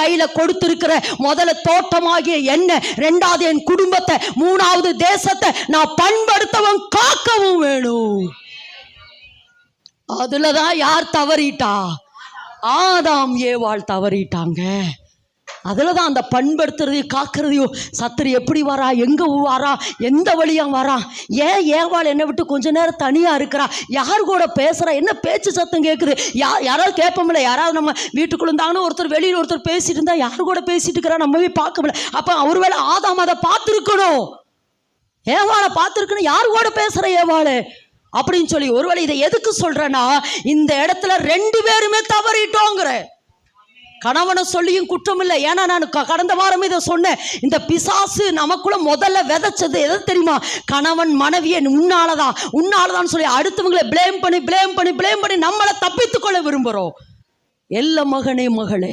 கையில கொடுத்திருக்கிற முதல்ல தோட்டமாகிய என்ன ரெண்டாவது என் குடும்பத்தை மூணாவது தேசத்தை நான் பண்படுத்தவும் காக்கவும் வேணும். அதுலதான் யார் தவறிட்டா? ஆதாம் ஏவாள் தவறிட்டாங்க. அதில் தான் அந்த பண்படுத்துறதையும் காக்கிறதையும் சத்திரி எப்படி வரா? எங்கே வரா? எந்த வழியாக வரா? ஏன் ஏவாள் என்னை விட்டு கொஞ்ச நேரம் தனியாக இருக்கிறா? யார் கூட பேசுகிறா என்ன பேச்சு சத்தம் கேட்குது யா யாராவது கேட்போம்ல. யாராவது நம்ம வீட்டுக்குள்ள இருந்தாங்கன்னு ஒருத்தர் வெளியில் ஒருத்தர் பேசிட்டு இருந்தா யார் கூட பேசிட்டு இருக்கிறா? நம்ம போய் பார்க்க முடியல அப்போ அவர் வேலை ஆதாம் அதை பார்த்துருக்கணும். ஏவாளை பார்த்துருக்கணும் யார் கூட பேசுகிற ஏவாளு? அப்படின்னு சொல்லி ஒருவேளை இதை எதுக்கு சொல்கிறேன்னா இந்த இடத்துல ரெண்டு பேருமே தவறிட்டோங்கிற. கணவனை சொல்லியும் குற்றம் இல்லை ஏன்னா நான் க- கடந்த வாரம் இதை சொன்னேன். இந்த பிசாசு நமக்குள்ள முதல்ல விதைச்சது எது தெரியுமா? கணவன் மனைவியை உன்னாலதான். உன்னாலதான் சொல்லி அடுத்தவங்களை ப்ளேம் பண்ணி ப்ளேம் பண்ணி ப்ளேம் பண்ணி நம்மளை தப்பித்துக்கொள்ள விரும்புகிறோம் எல்ல மகனே மகளே